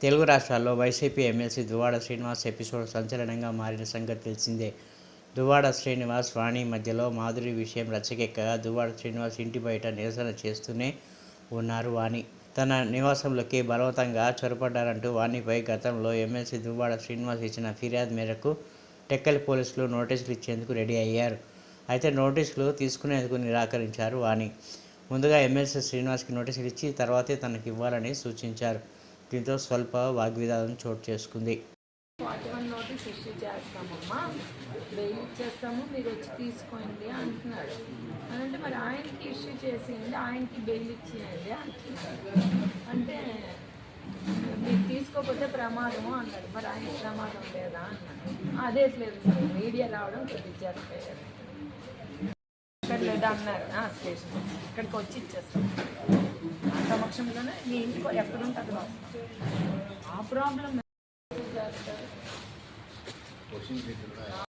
తెలుగు రాష్ట్రాల్లో YCP MLC Duvvada Srinivas episode సంచలనంగా మారిన సంగతి తెలిసిందే. దువ్వాడ శ్రీనివాస్ వాణి మధ్యలో మాధురి విషయం రచ్చకెక్కగా దువ్వాడ శ్రీనివాస్ ఇంటి బయట నిరసన చేస్తూనే ఉన్నారు వాణి. తన నివాసంలోకి బలవంతంగా చొరపడ్డారంటూ వాణిపై గతంలో ఎమ్మెల్సీ దువ్వాడ శ్రీనివాస్ ఇచ్చిన ఫిర్యాదు మేరకు టెక్కలి పోలీసులు నోటీసులు ఇచ్చేందుకు రెడీ అయ్యారు. అయితే నోటీసులు తీసుకునేందుకు నిరాకరించారు వాణి. ముందుగా ఎమ్మెల్సీ శ్రీనివాస్కి నోటీసులు ఇచ్చి తర్వాతే తనకు ఇవ్వాలని సూచించారు. దీంతో స్వల్ప వాగ్వివాదం చోటు చేసుకుంది. ఫార్టీ వన్ నోటీస్ ఇష్యూ చేస్తామమ్మా. బెయిల్ ఇచ్చేస్తాము మీరు వచ్చి తీసుకోండి అంటున్నాడు. అని అంటే మరి ఆయనకి ఇష్యూ చేసింది ఆయనకి బెయిల్ ఇచ్చేయండి అంటున్నాడు. అంటే మీరు తీసుకోకపోతే ప్రమాదము అన్నాడు. మరి ఆయన ప్రమాదం లేదా అన్నాడు. అదే లేదు మీడియా రావడం కొద్దిగా జరిపోయారు ఇక్కడ అన్నారు స్టేషన్. ఇక్కడికి వచ్చి ఇచ్చేస్తాం. ఆ సమక్షంలోనే మీ ఇంటికి ఎక్కడుంటే అక్కడ వస్తాం. ఆ ప్రాబ్లం చేస్తారు